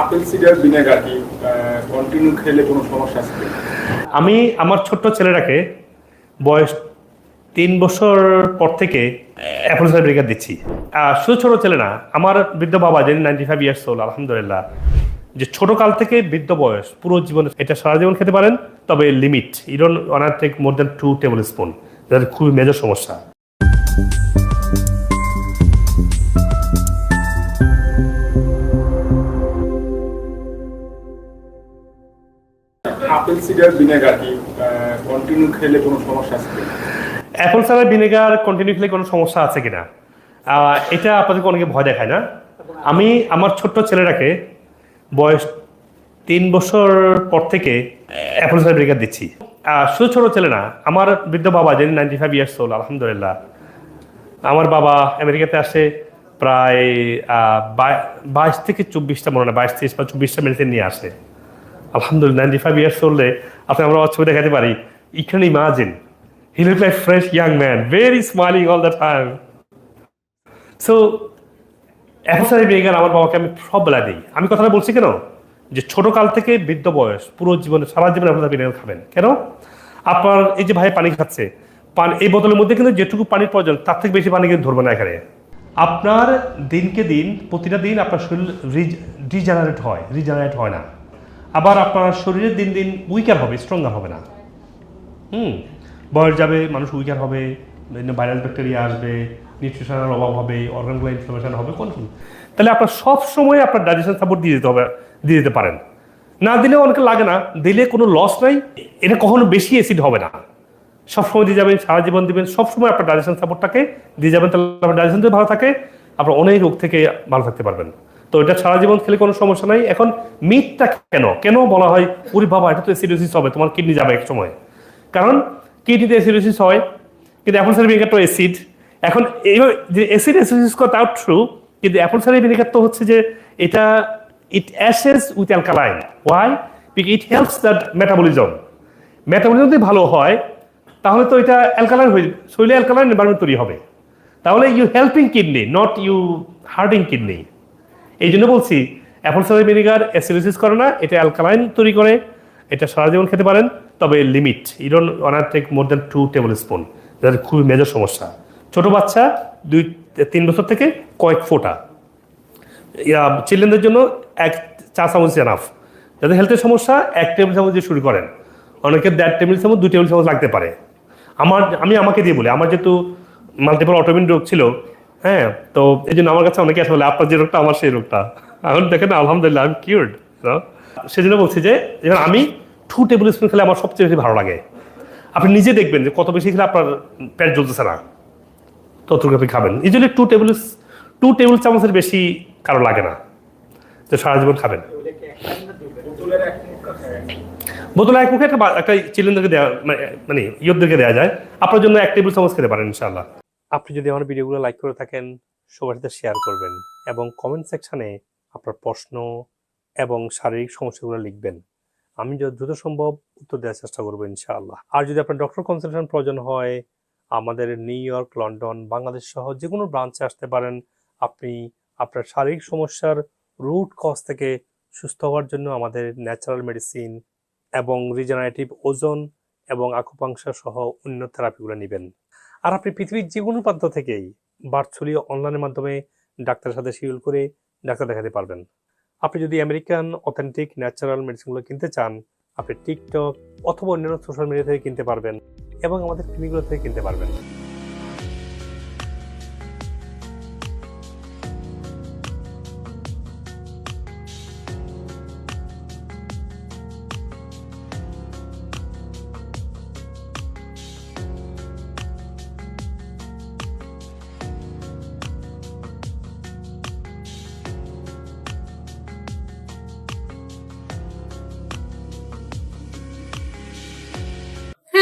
Apple cider vinegar কি continue খেলে কোনো সমস্যা আছে আমি আমার ছোট্ট ছেলেটাকে বয়স তিন বছর পর থেকে অ্যাপল সাইড ব্রেকার দিচ্ছি। শুধু ছোট ছেলে না, আমার বৃদ্ধ বাবা যিনি নাইনটি ফাইভ ইয়ার্স ওল্ড আলহামদুলিল্লাহ, যে ছোট কাল থেকে বৃদ্ধ বয়স, পুরো জীবনে এটা সারা জীবন খেতে পারেন, তবে limit ইডন one take more than two table spoon যাদের খুবই মেজর সমস্যা। আপেল সিডার ভিনেগার কি কন্টিনিউ খেলে কোনো সমস্যা আছে? অ্যাপল সাইডার ভিনেগার কন্টিনিউ খেলে কোনো সমস্যা আছে কিনা? এটা আপনাদেরকে অনেকে ভয় দেখায় না। আমি আমার ছোট্ট ছেলেটাকে বয়স তিন বছর পর থেকে অ্যাপল সাইডার ভিনেগার দিচ্ছি। শুধু ছোট ছেলে না, আমার বৃদ্ধ বাবা যিনি নাইনটি ফাইভ ইয়ার্স ওল্ড আলহামদুলিল্লাহ। আমার বাবা আমেরিকাতে আসে প্রায় বাইশ থেকে চব্বিশটা মনে হয় বাইশ তেইশ বা চব্বিশটা মেডিসিন নিয়ে আসে। আলহামদুলিল্লাহ নাইনটি ফাইভ ইয়ার্স চললে আপনি আমরা ছবি দেখাতে পারি। You can imagine he look like fresh young man very smiling all the time so এখন সারি বেগার আমার বাবাকে আমি সব বেলা দিই। আমি কথাটা বলছি কেন? যে ছোট কাল থেকে বৃদ্ধ বয়স, পুরো জীবনে, সারা জীবনে আপনার বিরিয়ানি খাবেন। কেন? আপনার এই যে ভাই পানি খাচ্ছে, পানি, এই বোতলের মধ্যে কিন্তু যেটুকু পানির প্রয়োজন, তার থেকে বেশি পানি কিন্তু ধরবে না এখানে। আপনার দিনকে দিন, প্রতিটা দিন আপনার শরীর রিজেনারেট হয় রিজেনারেট হয় না। আবার আপনার শরীরে দিন দিন উইকার হবে স্ট্রঙ্গার হবে না। হুম, বয়স যাবে, মানুষ উইকার হবে ভাইরাল ব্যাকটেরিয়া আসবে নিউট্রিশনের অভাব হবে অর্গানগুলো ইনফ্লামেশন হবে, কোন তাহলে আপনার সব সময় আপনার ডাইজেশন সাপোর্ট দিয়ে দিতে হবে, দিয়ে দিতে পারেন। না দিলেও অনেকে লাগে না, দিলে কোনো লস নাই, এটা কখনো বেশি অ্যাসিড হবে না। সবসময় দিয়ে যাবেন, সারা জীবন দিবেন সবসময় আপনার ডাইজেশন সাপোর্টটাকে দিয়ে যাবেন, তাহলে আপনার ডাইজেশন যদি ভালো থাকে, আপনার অনেক রোগ থেকে ভালো থাকতে পারবেন। তো এটা সারা জীবন খেলে কোনো সমস্যা নাই। এখন মিথটা কেন? কেন বলা হয়, উরি বাবা, এটা তো অ্যাসিডোসিস হবে, তোমার কিডনি যাবে এক সময়? কারণ কিডনিতে অ্যাসিডোসিস হয়, কিন্তু অ্যাপল সাইড ভিনেগার তো অ্যাসিড এখন এইভাবে যে অ্যাসিড অ্যাসিডোসিস কথা ট্রু কিন্তু অ্যাপল সাইড ভিনেগার তো হচ্ছে যে এটা it assess with alkaline why it helps the metabolism metabolism যদি ভালো হয়, তাহলে তো এটা অ্যালকালাইন হয়ে, শরীরে অ্যালকালাইন এনভায়রনমেন্ট তৈরি হবে। তাহলে you helping kidney not you hurting kidney এই জন্য বলছি অ্যাপল সাইডার ভিনেগার অ্যাসিডোসিস করে না, এটা অ্যালকালাইন তৈরি করে, এটা সারা জীবন খেতে পারেন, তবে limit ইডন one take more than two table spoon যাদের খুবই মেজর সমস্যা। ছোট বাচ্চা, দুই, তিন বছর থেকে কয়েক ফোঁটা। চিলড্রেনদের জন্য এক চা চামচ এনাফ যাদের হেলথের সমস্যা, এক টেবিল চামচ দিয়ে শুরু করেন। অনেকে দেড় টেবিল চামচ দুই টেবিল চামচ লাগতে পারে। আমার, আমি আমাকে দিয়ে বলি, আমার যেহেতু মাল্টিপল অটোমিন রোগ ছিল হ্যাঁ তো এই জন্য আমার কাছে অনেকে আসে বলে আপনার যে রোগটা, আমার সেই রোগটা। এখন দেখেন, আলহামদুলিল্লাহ আমি কিউর্ড সেই জন্য বলছি যে এবার আমি টু টেবিল স্পুন খেলে আমার সবচেয়ে বেশি ভালো লাগে। আপনি নিজে দেখবেন যে কত বেশি খেলে আপনার পেট জ্বলতেছে না। ততটুকু আপনি খাবেন। এই জন্য টু টেবিল টু টেবিল চামচের বেশি কারও লাগে না। যে সারা জীবন খাবেন। বোতলে এক মুখে একটা একটা চিলেনদেরকে দেওয়া মানে মানে ইয়দদেরকে দেওয়া যায়। আপনার জন্য এক টেবিল চামচ খেতে পারেন, ইনশাআল্লাহ। আপনি যদি আমার ভিডিওগুলো লাইক করে থাকেন, সবার সাথে শেয়ার করবেন এবং কমেন্ট সেকশানে আপনার প্রশ্ন এবং শারীরিক সমস্যাগুলো লিখবেন। আমি দ্রুত সম্ভব উত্তর দেওয়ার চেষ্টা করব ইনশাআল্লাহ। আর যদি আপনার ডক্টর কনসালটেশন প্রয়োজন হয়, আমাদের নিউ ইয়র্ক লন্ডন বাংলাদেশ সহ যে কোনো ব্রাঞ্চে আসতে পারেন, আপনি আপনার শারীরিক সমস্যার রুট কজ থেকে সুস্থ হওয়ার জন্য আমাদের ন্যাচারাল মেডিসিন এবং রিজেনারেটিভ ওজন এবং আকুপাংশার সহ অন্য থেরাপিগুলো নেবেন। আর আপনি পৃথিবীর যে কোনো প্রান্ত থেকেই ভার্চুয়ালি অনলাইনের মাধ্যমে ডাক্তারের সাথে শিডিউল করে ডাক্তার দেখাতে পারবেন। আপনি যদি আমেরিকান অথেন্টিক ন্যাচারাল মেডিসিনগুলো কিনতে চান, আপনি টিকটক অথবা অন্যান্য সোশ্যাল মিডিয়া থেকে কিনতে পারবেন এবং আমাদের ক্লিনিকগুলো থেকে কিনতে পারবেন।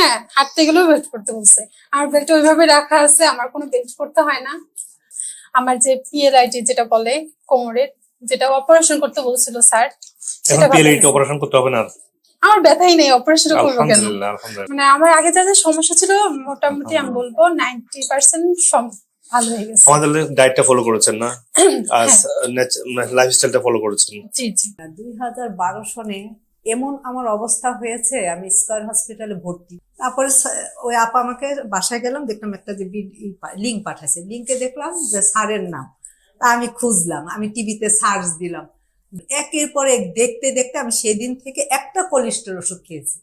হ্যাঁ হাঁটতে গেলেও বেল্ট করতে বলছে। আর বেল্ট ওইভাবে রাখা আছে আমার কোনো বেল্ট করতে হয় না। আমার যে পিএলআইটি যেটা বলে কোমরের যেটা অপারেশন করতে বলছিল স্যার সেটা হয়েছে। অপারেশন করতে হবে না আমার ব্যথাই নেই অপারেশন করব কেন? মানে আমার আগে যাদের সমস্যা ছিল মোটামুটি আমি বলব নাইনটি পার্সেন্ট ভালো হয়ে গেছে। আমাদের ডায়েটটা ফলো করেছেন না? আর লাইফস্টাইলটা ফলো করেছেন। জি জি। দুই হাজার বারো সনে এমন আমার অবস্থা হয়েছে আমি স্কয়ার হসপিটালে ভর্তি। তারপরে ওই আপা আমাকে বাসায় গেলাম দেখলাম একটা যে লিঙ্ক পাঠাইছে। লিঙ্কে দেখলাম যে স্যারের নাম। তা আমি খুঁজলাম আমি টিভিতে সার্চ দিলাম। একের পর এক দেখতে দেখতে আমি সেদিন থেকে একটা কোলেস্ট্রল ওষুধ খেয়েছি।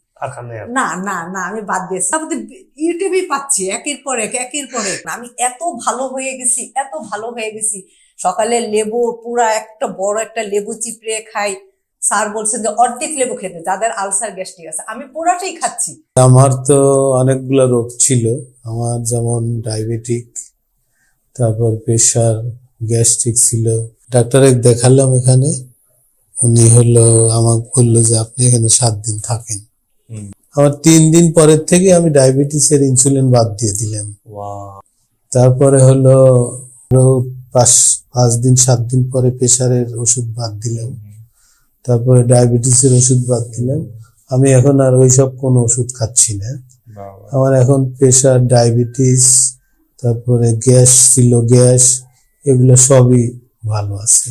না না না আমি বাদ দিয়েছি তারপরে ইউটিউবে পাচ্ছি একের পর এক একের পর এক। আমি এত ভালো হয়ে গেছি এত ভালো হয়ে গেছি। সকালে লেবু পুরা একটা বড় একটা লেবু চিপড়ে খাই। স্যার বলছেন যে অর্ধেক লেবু খেতে যাদের আলসার গ্যাস্ট্রিক আছে। আমি পুরাটাই খাচ্ছি। আমার তো অনেকগুলো রোগ ছিল। আমার যেমন ডায়াবেটিক তারপর প্রেশার গ্যাস্ট্রিক ছিল। ডাক্তারে দেখালাম এখানে। উনি হলো আমাকে বলল যে আপনি এখানে সাত দিন থাকেন। আমার তিন দিন পরের থেকে আমি ডায়াবেটিসের ইনসুলিন বাদ দিয়ে দিলাম। তারপরে হলো পাঁচ পাঁচ দিন সাত দিন পরে প্রেশারের ওষুধ বাদ দিলাম। তারপরে ডায়াবেটিসের ওষুধ বাদ দিলাম। আমি এখন আর ওইসব কোনো ওষুধ খাচ্ছি না। আমার এখন প্রেশার ডায়াবেটিস তারপরে গ্যাস ছিল গ্যাস এগুলো সবই ভালো আছে।